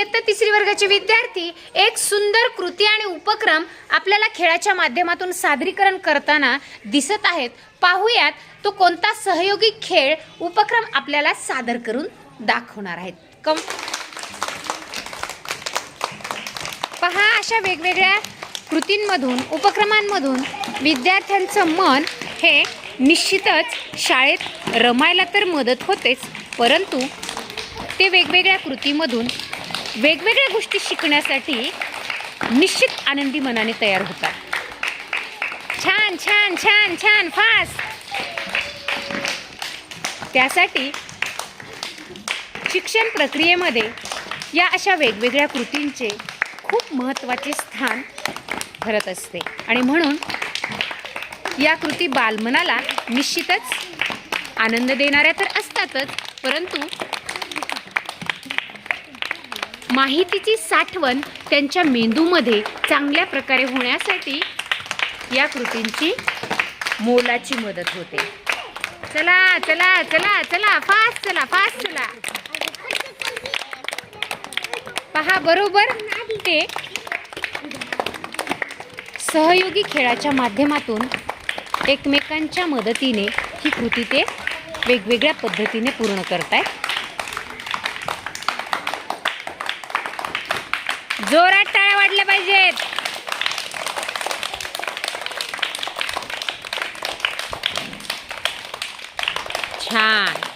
इयत्ता तिसरी वर्गाचे विद्यार्थी एक सुंदर कृती आणि उपक्रम आपल्याला खेळाच्या माध्यमातून सादरीकरण करताना दिसत आहेत. पाहूयात तो कोणता सहयोगी खेळ उपक्रम आपल्याला सादर करून दाखवणार आहेत. कम पहा अशा वेगवेगळ्या कृतींमधून उपक्रमांमधून विद्यार्थ्यांचं मन हे निश्चितच शाळेत रमायला तर मदत होतेच परंतु ते वेगवेगळ्या कृतीमधून वेगवेगळ्या गोष्टी शिकण्यासाठी निश्चित आनंदी मनाने तयार होतात. छान छान छान छान फास्ट! त्यासाठी शिक्षण प्रक्रियेमध्ये या अशा वेगवेगळ्या कृतींचे खूप महत्त्वाचे स्थान ठरत असते. आणि म्हणून या कृती बालमनाला निश्चितच आनंद देणाऱ्या तर असतातच परंतु माहितीची साठवण त्यांच्या मेंदूमध्ये चांगल्या प्रकारे होण्यासाठी या कृतींची मोलाची मदत होते. चला चला चला चला फास्ट चला फास्ट चला. पहा बरोबर? ते सहयोगी खेळाच्या माध्यमातून एकमेकांच्या मदतीने ही कृती ते वेगवेगळ्या पद्धतीने पूर्ण करतायत. जोरात टाळ्या वाढल्या पाहिजेत. छान.